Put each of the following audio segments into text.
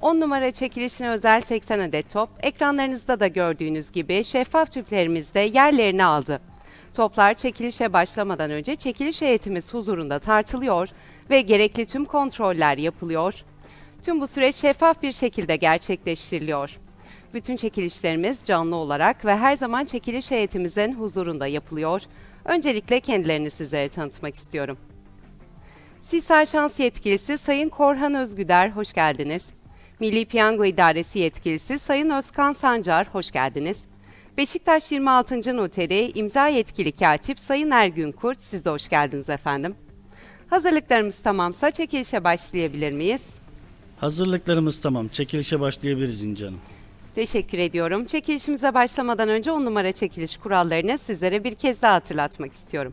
10 numara çekilişine özel 80 adet top, ekranlarınızda da gördüğünüz gibi şeffaf tüplerimizde yerlerini aldı. Toplar çekilişe başlamadan önce çekiliş heyetimiz huzurunda tartılıyor ve gerekli tüm kontroller yapılıyor. Tüm bu süreç şeffaf bir şekilde gerçekleştiriliyor. Bütün çekilişlerimiz canlı olarak ve her zaman çekiliş heyetimizin huzurunda yapılıyor. Öncelikle kendilerini sizlere tanıtmak istiyorum. Sisal Şans Yetkilisi Sayın Korhan Özgüder, hoş geldiniz. Milli Piyango İdaresi Yetkilisi Sayın Özkan Sancar, hoş geldiniz. Beşiktaş 26. Noteri İmza Yetkili Katip Sayın Ergün Kurt, siz de hoş geldiniz efendim. Hazırlıklarımız tamamsa çekilişe başlayabilir miyiz? Hazırlıklarımız tamam. Çekilişe başlayabiliriz İnci Hanım. Teşekkür ediyorum. Çekilişimize başlamadan önce 10 numara çekiliş kurallarını sizlere bir kez daha hatırlatmak istiyorum.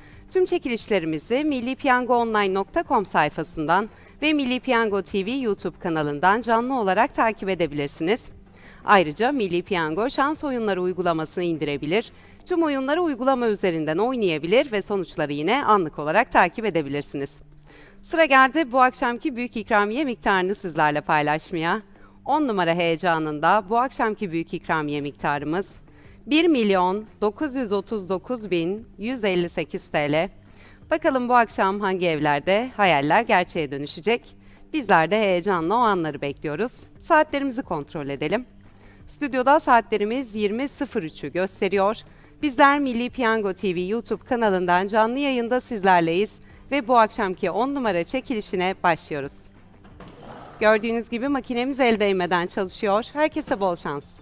Tüm çekilişlerimizi millipiyangoonline.com sayfasından ve Milli Piyango TV YouTube kanalından canlı olarak takip edebilirsiniz. Ayrıca Milli Piyango şans oyunları uygulamasını indirebilir, tüm oyunları uygulama üzerinden oynayabilir ve sonuçları yine anlık olarak takip edebilirsiniz. Sıra geldi bu akşamki büyük ikramiye miktarını sizlerle paylaşmaya. 10 numara heyecanında bu akşamki büyük ikramiye miktarımız 1 milyon 939 bin 158 TL. Bakalım bu akşam hangi evlerde hayaller gerçeğe dönüşecek? Bizler de heyecanla o anları bekliyoruz. Saatlerimizi kontrol edelim. Stüdyoda saatlerimiz 20.03'ü gösteriyor. Bizler Milli Piyango TV YouTube kanalından canlı yayında sizlerleyiz ve bu akşamki 10 numara çekilişine başlıyoruz. Gördüğünüz gibi makinemiz el değmeden çalışıyor. Herkese bol şans.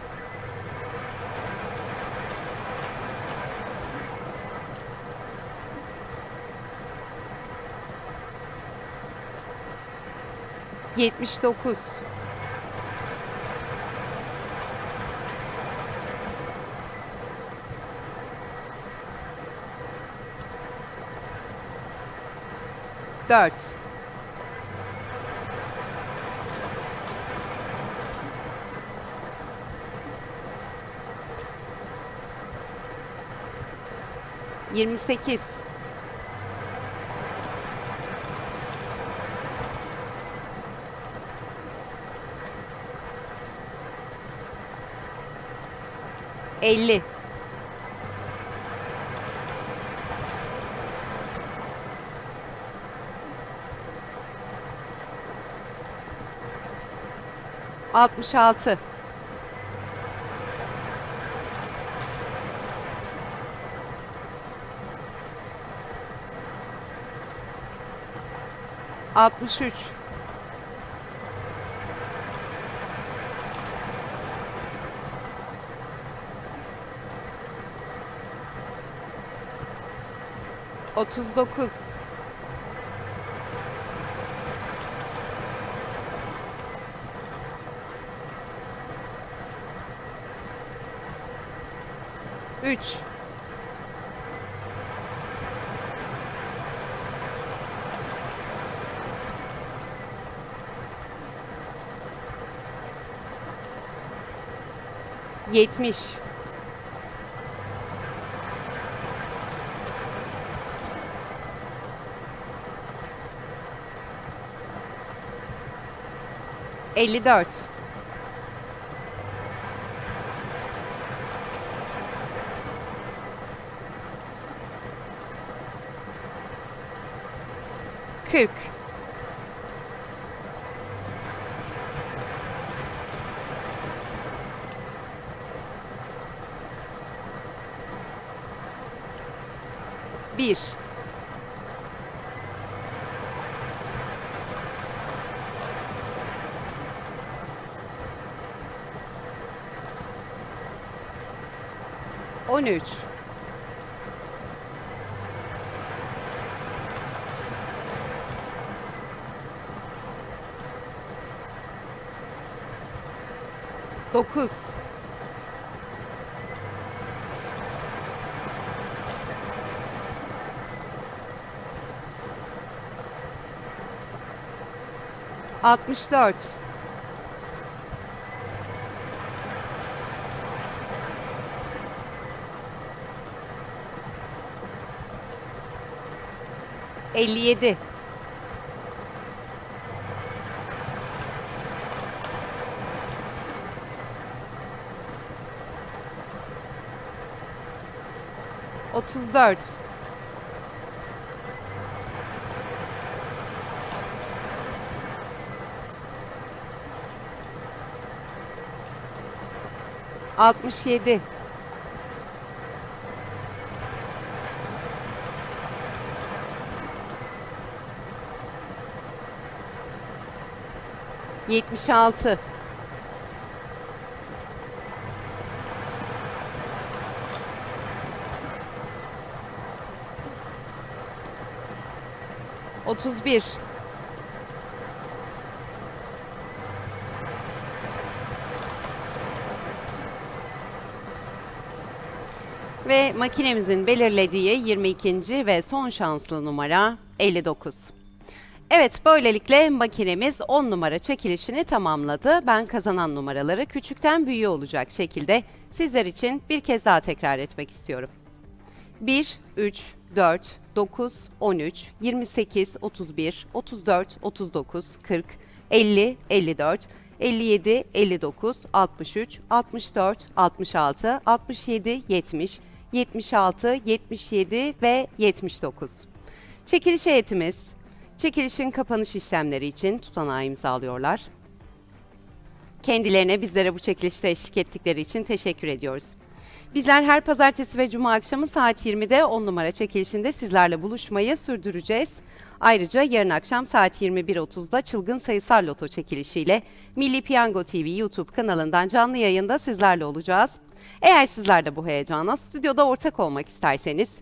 Yetmiş dokuz. Dört. 50. Altmış altı. Altmış üç. 39 3 70 54 40 1 13 9 64 57 34 67 76 31 Ve makinemizin belirlediği 22. ve son şanslı numara 59. Evet, böylelikle makinemiz 10 numara çekilişini tamamladı. Ben kazanan numaraları küçükten büyüğe olacak şekilde sizler için bir kez daha tekrar etmek istiyorum. 1, 3, 4, 9, 13, 28, 31, 34, 39, 40, 50, 54, 57, 59, 63, 64, 66, 67, 70, 76, 77 ve 79. Çekiliş heyetimiz çekilişin kapanış işlemleri için tutanağı imzalıyorlar. Kendilerine bizlere bu çekilişte eşlik ettikleri için teşekkür ediyoruz. Bizler her pazartesi ve cuma akşamı saat 20'de 10 numara çekilişinde sizlerle buluşmayı sürdüreceğiz. Ayrıca yarın akşam saat 21.30'da çılgın sayısal loto çekilişiyle Milli Piyango TV YouTube kanalından canlı yayında sizlerle olacağız. Eğer sizler de bu heyecana stüdyoda ortak olmak isterseniz